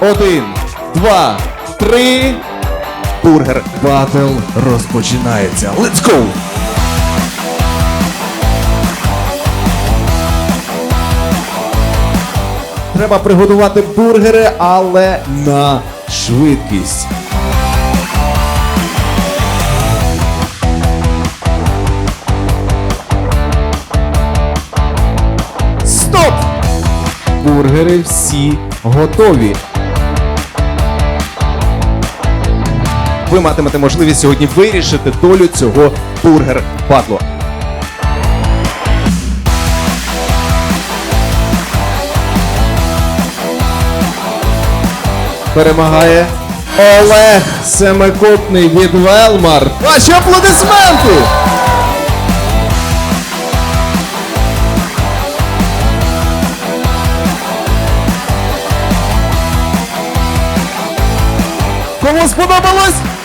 Один, два, три. Бургер батл розпочинається. Let's go! Треба приготувати бургери, але на швидкість. Бургери всі готові. Ви матимете можливість сьогодні вирішити долю цього бургер батлу. Перемагає Олег Семикутний від Велмар. Ваші аплодисменти! Кому сподобалось?